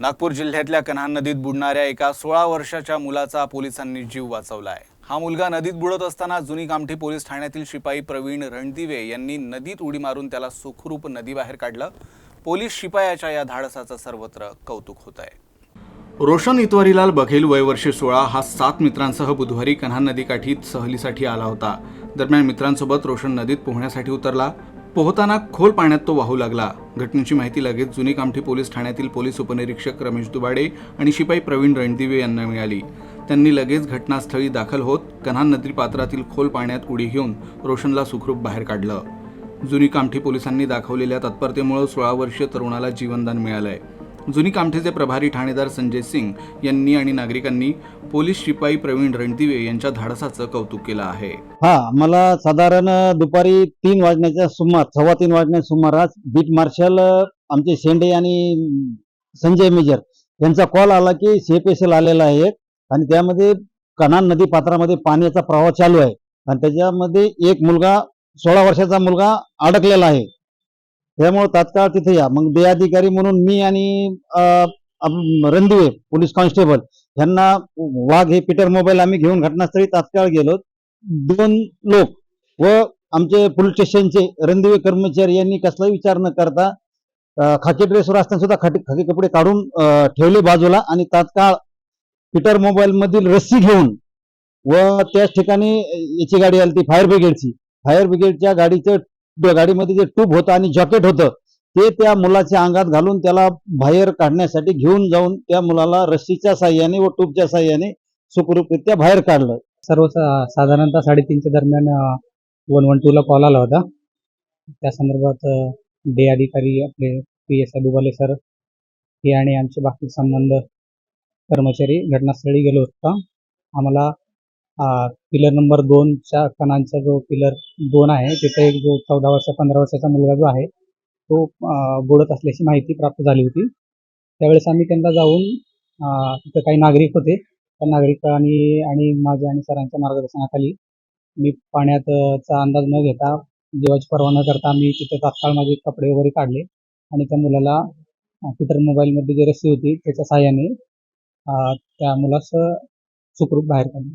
नागपूर जिल्ह्यातल्या कन्हान नदीत बुडणाऱ्या एका सोळा वर्षाच्या मुलाचा पोलिसांनी जीव वाचवलाय हा मुलगा नदीत बुडत असताना जुनी कामठी पोलीस ठाण्यातील शिपाई प्रवीण रणदिवे यांनी नदीत उडी मारून त्याला सुखरूप नदीबाहेर काढलं. पोलीस शिपायाच्या या धाडसाचं सर्वत्र कौतुक होत आहे. रोशन इतवारीलाल बघेल वयवर्षी सोळा हा सात मित्रांसह बुधवारी कन्हान नदीकाठी सहलीसाठी आला होता. दरम्यान मित्रांसोबत रोशन नदीत पोहण्यासाठी उतरला. पोहताना खोल पाण्यात तो वाहू लागला. घटनेची माहिती लगेच जुनी कामठी पोलीस ठाण्यातील पोलीस उपनिरीक्षक रमेश दुबाडे आणि शिपाई प्रवीण रणदिवे यांना मिळाली. त्यांनी लगेच घटनास्थळी दाखल होत कन्हान नदी पात्रातील खोल पाण्यात उडी घेऊन रोशनला सुखरूप बाहेर काढलं. जुनी कामठी पोलिसांनी दाखवलेल्या तत्परतेमुळे सोळा वर्षीय तरुणाला जीवनदान मिळालंय. जुनी कामठेचे प्रभारी ठाणेदार संजय सिंग यांनी आणि नागरिकांनी पोलीस शिपाई प्रवीण रणदिवे यांच्या धाडसाचं कौतुक केलं आहे. हा मला साधारण दुपारी तीन वाजण्याच्या सुमार सव्वा तीन वाजण्याच्या सुमारास बीट मार्शल आमचे शेंडे आणि संजय मेजर यांचा कॉल आला की सीएपीएसएल आलेला आहे एक आणि त्यामध्ये कनान नदी पात्रामध्ये पाण्याचा प्रवाह चालू आहे. आणि त्याच्यामध्ये एक मुलगा सोळा वर्षाचा मुलगा अडकलेला आहे. त्यामुळे तात्काळ तिथे या. मग बे अधिकारी म्हणून मी आणि रणदिवे पोलीस कॉन्स्टेबल यांना वाघ हे पीटर मोबाईल आम्ही घेऊन घटनास्थळी तात्काळ गेलो. दोन लोक व आमचे पोलीस स्टेशनचे रणदिवे कर्मचारी यांनी कसलाही विचार न करता खाकी ड्रेसवर असताना सुद्धा खाटी खाकी कपडे काढून ठेवले बाजूला आणि तात्काळ पीटर मोबाईल मधील रस्सी घेऊन व त्याच ठिकाणी याची गाडी आली ती फायर ब्रिगेडची. फायर ब्रिगेडच्या गाडीचं गाडीमध्ये जे ट्यूब होतं आणि जॉकेट होतं ते त्या मुलाच्या अंगात घालून त्याला बाहेर काढण्यासाठी घेऊन जाऊन त्या मुलाला रस्सीच्या साह्याने व ट्यूबच्या साह्याने सुखरूपरित्या बाहेर काढलं. सर्व सा- साधारणतः साडेतीनच्या दरम्यान वन वन टूला कॉल आला होता. त्या संदर्भात डे अधिकारी आपले P S I Dubale sir हे आणि आमचे बाकी संबंध कर्मचारी घटनास्थळी गेलो होता. आम्हाला पिलर नंबर दोनच्या कणांचा जो पिलर दोन आहे तिथे एक जो चौदा वर्ष पंधरा वर्षाचा मुलगा जो आहे तो अं, बुडत असल्याची माहिती प्राप्त झाली होती. त्यावेळेस आम्ही त्यांना जाऊन तिथं काही नागरिक होते. त्या नागरिकांनी आणि माझ्या आणि सरांच्या मार्गदर्शनाखाली मी पाण्याचा अंदाज न घेता देवाची पर्वा न करता मी तिथं तात्काळ माझे कपडे वगैरे काढले आणि त्या मुलाला ट्विटर मोबाईलमध्ये जी रस्सी होती त्याच्या साह्याने त्या मुलास सुखरूप बाहेर काढले.